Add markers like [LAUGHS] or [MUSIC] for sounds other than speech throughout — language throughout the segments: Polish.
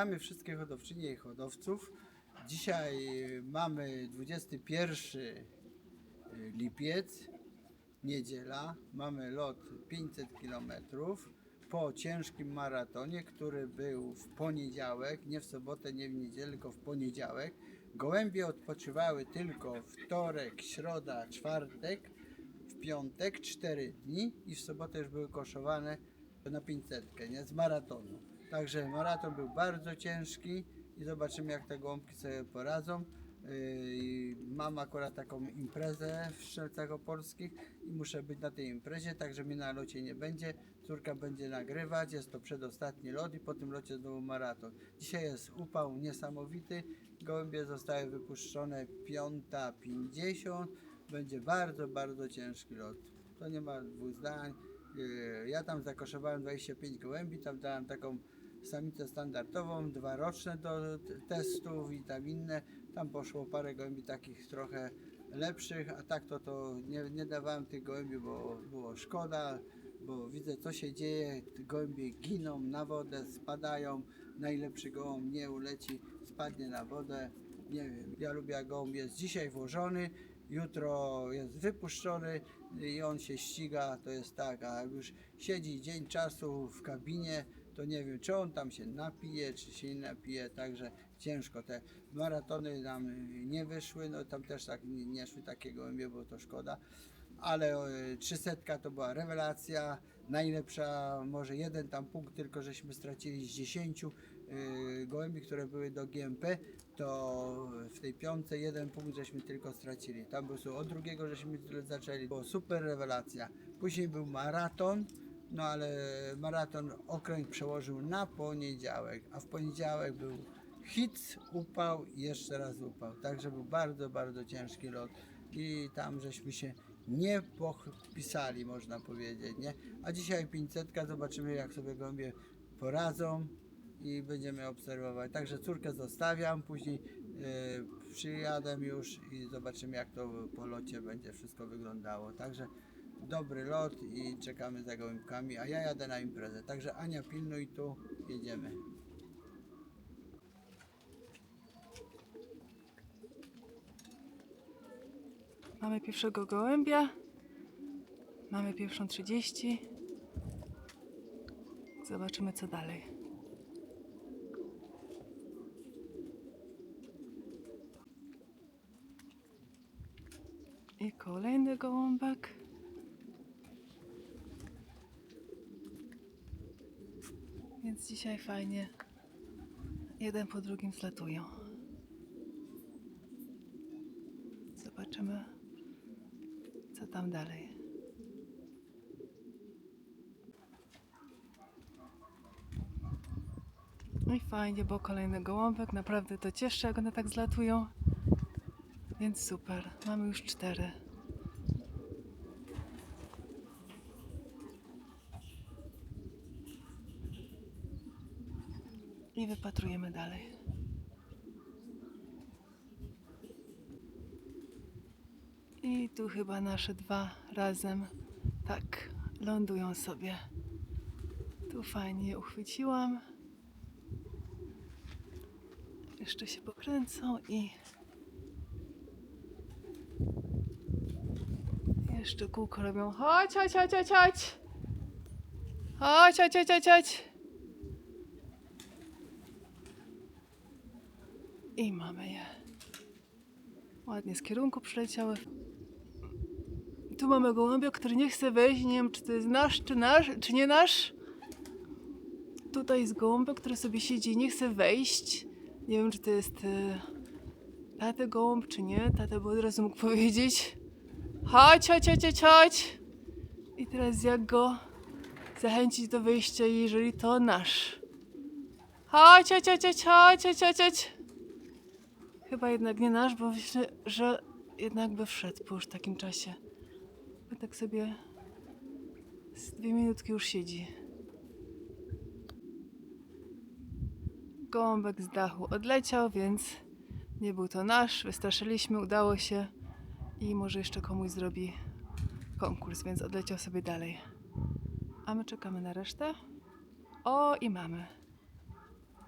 Witamy wszystkich hodowczynie i hodowców. Dzisiaj mamy 21 lipiec, niedziela. Mamy lot 500 km po ciężkim maratonie, który był w poniedziałek, nie w sobotę, nie w niedzielę, tylko w poniedziałek. Gołębie odpoczywały tylko wtorek, środa, czwartek, w piątek 4 dni i w sobotę już były koszowane na 500, nie? Z maratonu. Także maraton był bardzo ciężki i zobaczymy jak te gołąbki sobie poradzą. Yy, Mam akurat taką imprezę w Strzelcach Opolskich i muszę być na tej imprezie, także mnie na locie nie będzie. Córka będzie nagrywać, jest to przedostatni lot i po tym locie znowu maraton. Dzisiaj jest upał niesamowity, gołębie zostały wypuszczone 5.50, będzie bardzo, bardzo ciężki lot. To nie ma dwóch zdań. Yy, Ja tam zakoszowałem 25 gołębi, tam dałem taką samicę standardową, dwa roczne do testów i tam inne. Tam poszło parę gołębi takich trochę lepszych, a tak to, to nie, nie dawałem tych gołębi, bo było szkoda, bo widzę co się dzieje, gołębie giną na wodę, spadają, najlepszy gołąb nie uleci, spadnie na wodę, nie wiem, ja lubię jak gołąb jest dzisiaj włożony, jutro jest wypuszczony i on się ściga, to jest tak, a już siedzi dzień czasu w kabinie, to nie wiem, czy on tam się napije, czy się nie napije, także ciężko. Te maratony nam nie wyszły, no tam też tak nie, nie szły takie gołębie, bo to szkoda. Ale e, 300 to była rewelacja, najlepsza, może jeden tam punkt, tylko żeśmy stracili z 10 e, gołębi, które były do GMP, to w tej piątce jeden punkt żeśmy tylko stracili. Tam prostu od drugiego żeśmy zaczęli. Było super rewelacja. Później był maraton, no ale maraton okręg przełożył na poniedziałek, a w poniedziałek był hit, upał i jeszcze raz upał. Także był bardzo, bardzo ciężki lot i tam żeśmy się nie popisali, można powiedzieć, nie? A dzisiaj 500, zobaczymy jak sobie gołębie poradzą i będziemy obserwować. Także córkę zostawiam, później e, przyjadę już i zobaczymy jak to po locie będzie wszystko wyglądało. Także dobry lot i czekamy za gołębkami, a ja jadę na imprezę. Także Ania pilnuj tu, jedziemy. Mamy pierwszego gołębia. Mamy pierwszą 30. Zobaczymy co dalej. I kolejny gołąbek. Więc dzisiaj fajnie. Jeden po drugim zlatują. Zobaczymy, co tam dalej. No i fajnie, bo kolejny gołąbek. Naprawdę to cieszy, jak one tak zlatują. Więc super. Mamy już cztery. I wypatrujemy dalej. I tu chyba nasze dwa razem tak lądują sobie. Tu fajnie je uchwyciłam. Jeszcze się pokręcą i jeszcze kółko robią. Chodź, chodź, chodź, chodź, chodź. Chodź, chodź, chodź, chodź, chodź. I mamy je. Ładnie z kierunku przyleciały. Tu mamy gołębia, który nie chce wejść. Nie wiem, czy to jest nasz, czy nasz, czy nie nasz. Tutaj jest gołąbek, który sobie siedzi i nie chce wejść. Nie wiem, czy to jest e, taty gołąb, czy nie. Tata by od razu mógł [LAUGHS] powiedzieć. Chodź, chodź, chodź, chodź. I teraz jak go zachęcić do wyjścia, jeżeli to nasz. Chodź, chodź, chodź, chodź, chodź, chodź, chodź. Chyba jednak nie nasz, bo myślę, że jednak by wszedł po już takim czasie. Tak sobie z dwie minutki już siedzi. Gołąbek z dachu odleciał, więc nie był to nasz. Wystraszyliśmy, udało się i może jeszcze komuś zrobi konkurs, więc odleciał sobie dalej. A my czekamy na resztę. O, i mamy.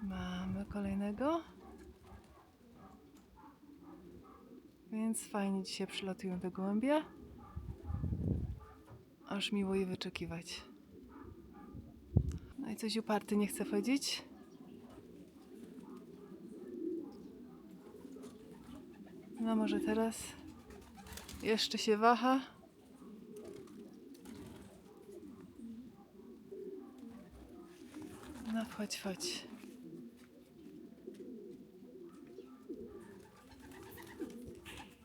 Mamy kolejnego. Więc fajnie dzisiaj przylatują te gołębie. Aż miło je wyczekiwać. No i coś uparty nie chce wchodzić. No może teraz jeszcze się waha. No wchodź, wchodź.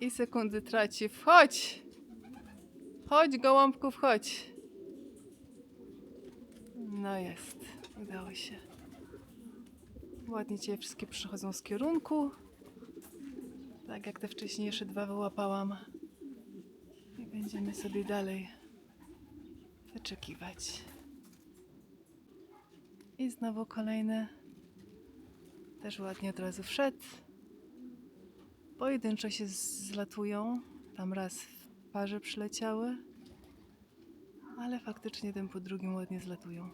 I sekundy traci. Wchodź! Chodź, gołąbku, wchodź. No jest. Udało się. Ładnie cię wszystkie przychodzą z kierunku. Tak jak te wcześniejsze dwa wyłapałam. I będziemy sobie dalej wyczekiwać. I znowu kolejny. Też ładnie od razu wszedł. Pojedynczo się zlatują. Tam raz parze przyleciały. Ale faktycznie ten po drugim ładnie zlatują.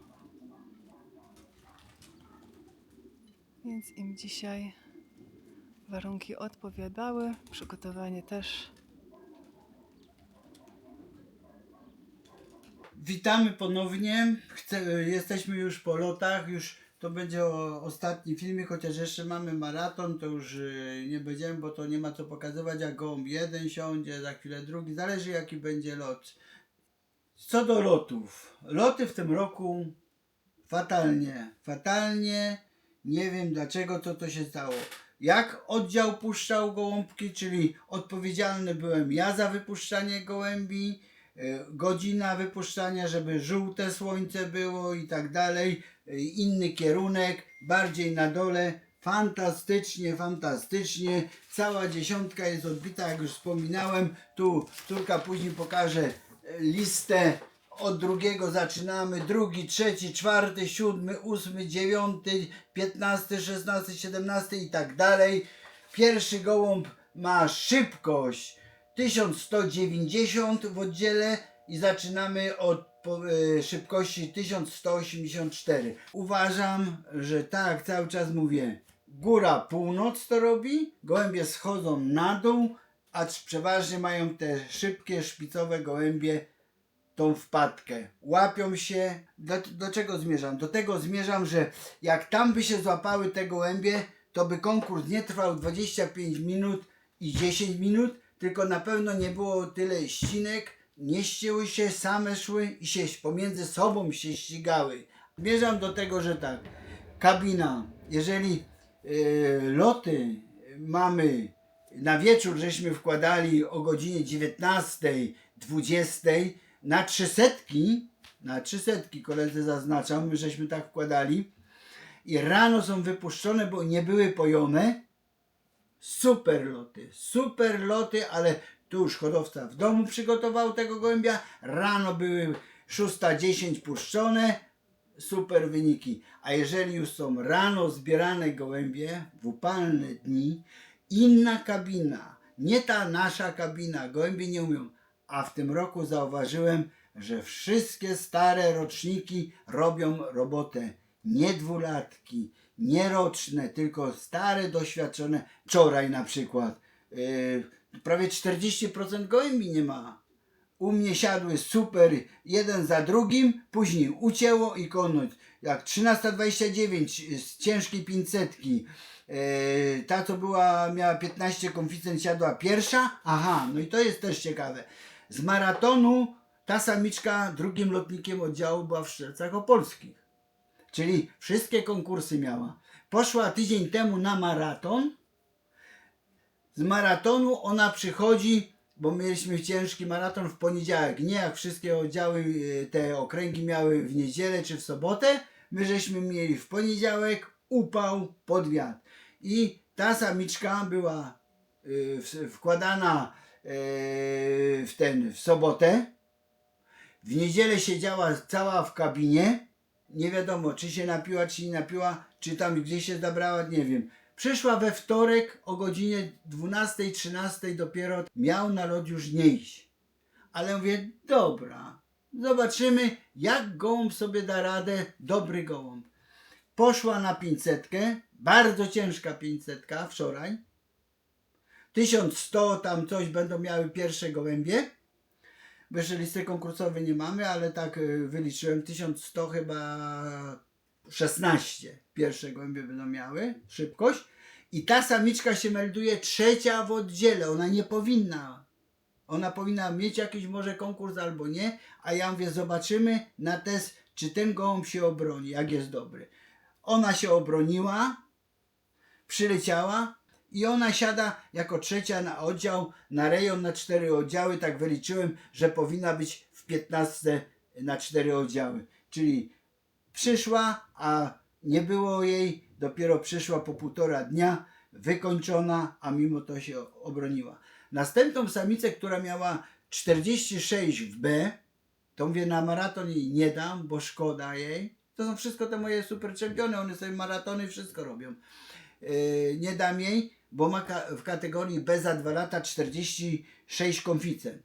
Więc im dzisiaj warunki odpowiadały. Przygotowanie też. Witamy ponownie. Chcę, jesteśmy już po lotach. Już to będzie o, ostatni filmik, chociaż jeszcze mamy maraton, to już y, nie będziemy, bo to nie ma co pokazywać, jak gołąb jeden siądzie, za chwilę drugi. Zależy jaki będzie lot. Co do lotów. Loty w tym roku fatalnie. Fatalnie. Nie wiem dlaczego to to się stało. Jak oddział puszczał gołąbki, czyli odpowiedzialny byłem ja za wypuszczanie gołębi, e, godzina wypuszczania, żeby żółte słońce było i tak dalej, inny kierunek, bardziej na dole. Fantastycznie, fantastycznie. Cała dziesiątka jest odbita, jak już wspominałem. Tu córka później pokaże e, listę. Od drugiego zaczynamy, drugi, trzeci, czwarty, siódmy, ósmy, dziewiąty, piętnasty, szesnasty, siedemnasty i tak dalej. Pierwszy gołąb ma szybkość 1190 w oddziale i zaczynamy od e, szybkości 1184. Uważam, że tak cały czas mówię, góra północ to robi, gołębie schodzą na dół, acz przeważnie mają te szybkie, szpicowe gołębie tą wpadkę. Łapią się. Do, do czego zmierzam? Do tego zmierzam, że jak tam by się złapały te gołębie, to by konkurs nie trwał 25 minut i 10 minut, tylko na pewno nie było tyle ścinek, nie ścięły się, same szły i się pomiędzy sobą się ścigały. Zmierzam do tego, że tak, kabina, jeżeli yy, loty mamy na wieczór, żeśmy wkładali o godzinie 19, 20, na trzysetki, na trzysetki koledzy zaznaczam, my żeśmy tak wkładali i rano są wypuszczone, bo nie były pojone. Super loty, super loty, ale tu już hodowca w domu przygotował tego gołębia. Rano były 6.10 puszczone, super wyniki. A jeżeli już są rano zbierane gołębie w upalne dni, inna kabina, nie ta nasza kabina, gołębie nie umią. A w tym roku zauważyłem, że wszystkie stare roczniki robią robotę. Nie dwulatki, nie roczne, tylko stare, doświadczone. Wczoraj na przykład yy, prawie 40% gołębi nie ma. U mnie siadły super, jeden za drugim, później ucięło i koniec. Jak 13.29 z ciężkiej 500, e, ta co była, miała 15 konficent, siadła pierwsza. Aha, no i to jest też ciekawe. Z maratonu ta samiczka drugim lotnikiem oddziału była w Strzelcach Opolskich. Czyli wszystkie konkursy miała. Poszła tydzień temu na maraton. Z maratonu ona przychodzi, bo mieliśmy ciężki maraton w poniedziałek. Nie jak wszystkie oddziały, e, te okręgi miały w niedzielę czy w sobotę. My żeśmy mieli w poniedziałek upał pod wiatr. I ta samiczka była y, wkładana y, w ten w sobotę. W niedzielę siedziała cała w kabinie. Nie wiadomo, czy się napiła, czy nie napiła, czy tam gdzieś się zabrała, nie wiem. Przyszła we wtorek o godzinie 12-13 dopiero miał na lot już nie iść. Ale mówię, dobra, zobaczymy jak gołąb sobie da radę, dobry gołąb. poszła na 500, bardzo ciężka 500 wczoraj. 1100 tam coś będą miały pierwsze gołębie. Jeszcze listy konkursowe nie mamy, ale tak y, wyliczyłem 1100 chyba 16 pierwsze gołębie będą miały szybkość. I ta samiczka się melduje trzecia w oddziele. Ona nie powinna. Ona powinna mieć jakiś może konkurs albo nie. A ja mówię, zobaczymy na test, czy ten gołąb się obroni, jak jest dobry. Ona się obroniła, przyleciała i ona siada jako trzecia na oddział, na rejon na cztery oddziały. Tak wyliczyłem, że powinna być w 15 na cztery oddziały. Czyli przyszła, a nie było jej, dopiero przyszła po półtora dnia, wykończona, a mimo to się obroniła. Następną samicę, która miała 46 w B, to mówię, na maraton jej nie dam, bo szkoda jej. To są wszystko te moje super czempiony, one sobie maratony wszystko robią. Yy, nie dam jej, bo ma ka- w kategorii B za 2 lata 46 konficent.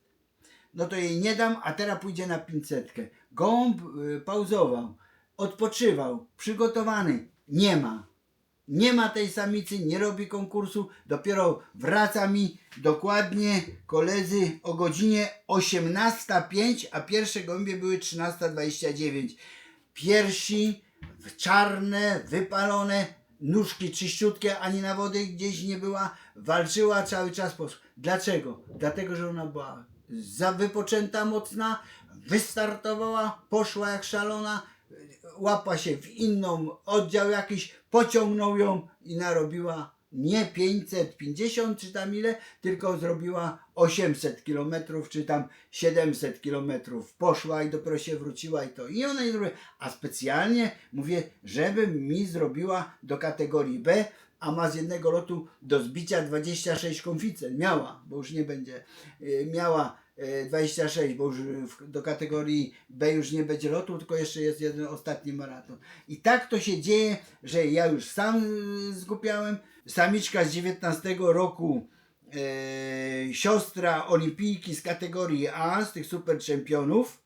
No to jej nie dam, a teraz pójdzie na 500. Gołąb yy, pauzował, odpoczywał, przygotowany. Nie ma. Nie ma tej samicy, nie robi konkursu. Dopiero wraca mi dokładnie koledzy o godzinie 18.05, a pierwsze gołębie były 13.29. Piersi czarne, wypalone, nóżki czyściutkie, ani na wody gdzieś nie była. Walczyła cały czas. Dlaczego? Dlatego, że ona była za wypoczęta mocna, wystartowała, poszła jak szalona, łapła się w inną oddział jakiś, pociągnął ją i narobiła nie 550 czy tam ile, tylko zrobiła 800 kilometrów czy tam 700 kilometrów. Poszła i dopiero się wróciła i to. I ona nie zrobiła. A specjalnie mówię, żeby mi zrobiła do kategorii B, a ma z jednego lotu do zbicia 26 konficen. Miała, bo już nie będzie. Yy, Miała 26, bo już w, do kategorii B już nie będzie lotu, tylko jeszcze jest jeden ostatni maraton. I tak to się dzieje, że ja już sam y, zgupiałem. Samiczka z 19 roku, e, siostra olimpijki z kategorii A, z tych super czempionów.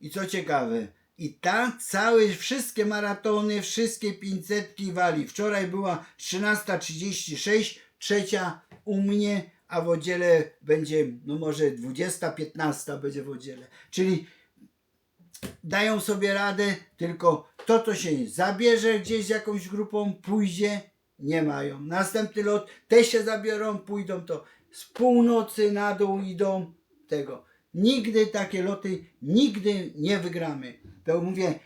I co ciekawe, i ta całe, wszystkie maratony, wszystkie 500 wali. Wczoraj była 13.36, trzecia u mnie, a w oddziele będzie, no może 20.15 będzie w oddziele. Czyli dają sobie radę, tylko to, co się zabierze gdzieś z jakąś grupą, pójdzie, nie mają. Następny lot, te się zabiorą, pójdą to z północy na dół idą tego. Nigdy takie loty, nigdy nie wygramy. To mówię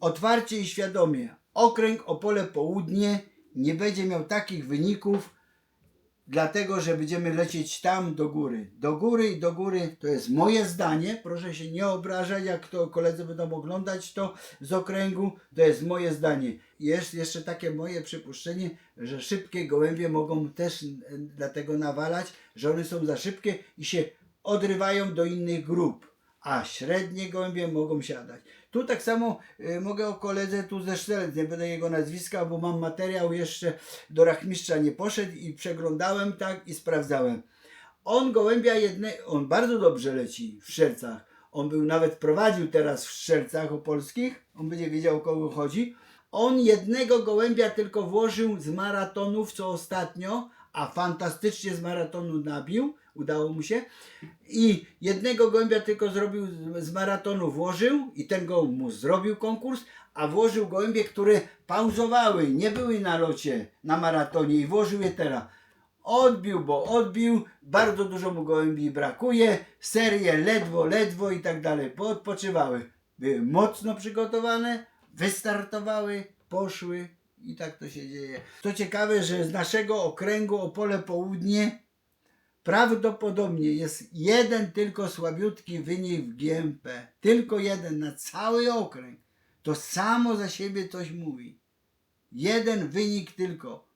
otwarcie i świadomie. Okręg Opole Południe nie będzie miał takich wyników, dlatego że będziemy lecieć tam do góry. Do góry i do góry to jest moje zdanie. Proszę się nie obrażać, jak to koledzy będą oglądać to z okręgu. To jest moje zdanie. Jest jeszcze takie moje przypuszczenie, że szybkie gołębie mogą też e, dlatego nawalać, że one są za szybkie i się odrywają do innych grup. A średnie gołębie mogą siadać. Tu tak samo y, mogę o koledze tu ze Sztelec, nie będę jego nazwiska, bo mam materiał jeszcze do rachmistrza nie poszedł i przeglądałem tak i sprawdzałem. On gołębia jedne, on bardzo dobrze leci w Strzelcach. On był nawet prowadził teraz w Strzelcach opolskich, on będzie wiedział o kogo chodzi. On jednego gołębia tylko włożył z maratonów, co ostatnio, a fantastycznie z maratonu nabił, udało mu się. I jednego gołębia tylko zrobił z- maratonu, włożył i ten gołąb mu zrobił konkurs, a włożył gołębie, które pauzowały, nie były na locie, na maratonie i włożył je teraz. Odbił, bo odbił, bardzo dużo mu gołębi brakuje, serie ledwo, ledwo i tak dalej, poodpoczywały. Były mocno przygotowane, wystartowały, poszły i tak to się dzieje. Co ciekawe, że z naszego okręgu Opole Południe prawdopodobnie jest jeden tylko słabiutki wynik w GMP. Tylko jeden na cały okręg. To samo za siebie coś mówi. Jeden wynik tylko.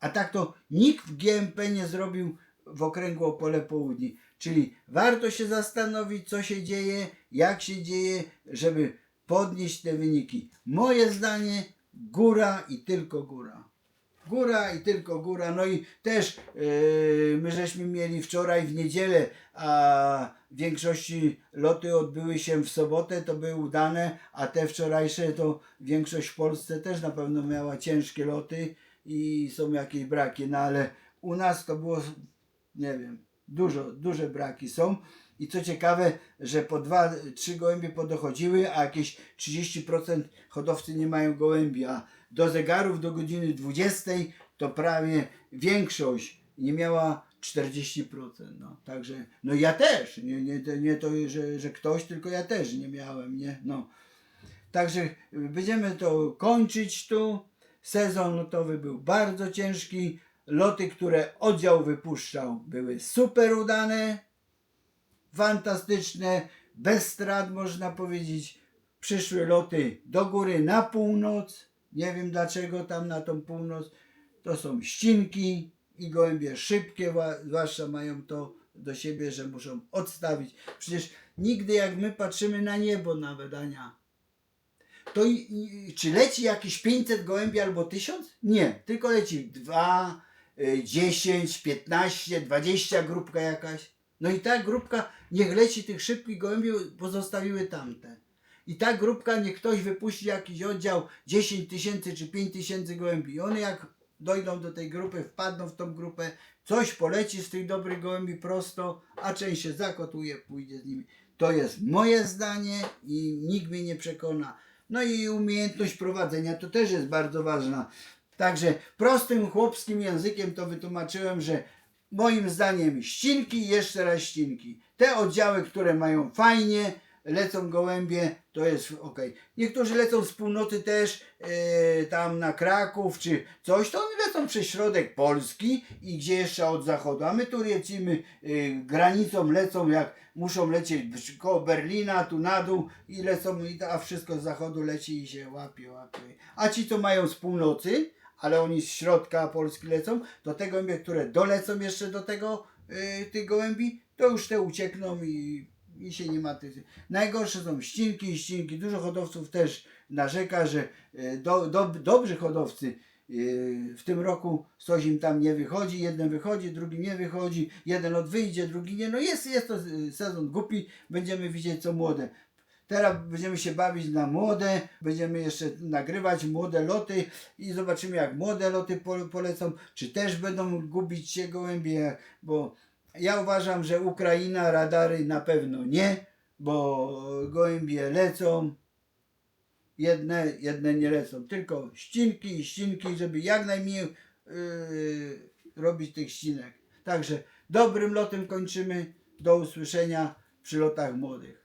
A tak to nikt w GMP nie zrobił w okręgu Opole Południe. Czyli warto się zastanowić, co się dzieje, jak się dzieje, żeby podnieść te wyniki. Moje zdanie, góra i tylko góra. Góra i tylko góra. No i też yy, my żeśmy mieli wczoraj w niedzielę, a w większości loty odbyły się w sobotę, to były udane, a te wczorajsze to większość w Polsce też na pewno miała ciężkie loty i są jakieś braki, no ale u nas to było, nie wiem, dużo, duże braki są. I co ciekawe, że po dwa, trzy gołębie podochodziły, a jakieś 30% hodowcy nie mają gołębi, do zegarów do godziny 20 to prawie większość nie miała 40%. No, także, no ja też, nie, nie, nie to, że, że ktoś, tylko ja też nie miałem, nie, no. Także y, będziemy to kończyć tu. Sezon lotowy był bardzo ciężki. Loty, które oddział wypuszczał, były super udane, fantastyczne, bez strat można powiedzieć. Przyszły loty do góry na północ. Nie wiem dlaczego tam na tą północ. To są ścinki i gołębie szybkie, zwłaszcza mają to do siebie, że muszą odstawić. Przecież nigdy jak my patrzymy na niebo nawet, Ania, to i, i, czy leci jakieś 500 gołębi albo 1000? Nie, tylko leci 2, 10, 15, 20 grupka jakaś. No i ta grupka, niech leci tych szybkich gołębi, pozostawiły tamte. I ta grupka, niech ktoś wypuści jakiś oddział 10 tysięcy czy 5 tysięcy gołębi. I one jak dojdą do tej grupy, wpadną w tą grupę, coś poleci z tych dobrych gołębi prosto, a część się zakotuje, pójdzie z nimi. To jest moje zdanie i nikt mnie nie przekona. No i umiejętność prowadzenia to też jest bardzo ważna. Także prostym chłopskim językiem to wytłumaczyłem, że moim zdaniem ścinki jeszcze raz ścinki. Te oddziały, które mają fajnie, lecą gołębie, to jest ok. Niektórzy lecą z północy też e, tam na Kraków czy coś, to oni lecą przez środek Polski i gdzie jeszcze od zachodu, a my tu lecimy e, granicą, lecą jak muszą lecieć koło Berlina, tu na dół i lecą, to- a wszystko z zachodu leci i się łapie, łapie. A ci, co mają z północy, ale oni z środka Polski lecą, to te gołębie, które dolecą jeszcze do tego, y, tych gołębi, to już te uciekną i, i się nie ma tych. Najgorsze są ścinki i ścinki. Dużo hodowców też narzeka, że y, do, do, dobrzy hodowcy y, w tym roku coś im tam nie wychodzi, jeden wychodzi, drugi nie wychodzi, jeden od wyjdzie, drugi nie. No jest, jest to y, sezon głupi, będziemy widzieć co młode. Teraz będziemy się bawić na młode, będziemy jeszcze nagrywać młode loty i zobaczymy jak młode loty po- polecą, czy też będą gubić się gołębie, bo ja uważam, że Ukraina radary na pewno nie, bo gołębie lecą, jedne, jedne nie lecą, tylko ścinki i ścinki, żeby jak najmniej yy, robić tych ścinek. Także dobrym lotem kończymy, do usłyszenia przy lotach młodych.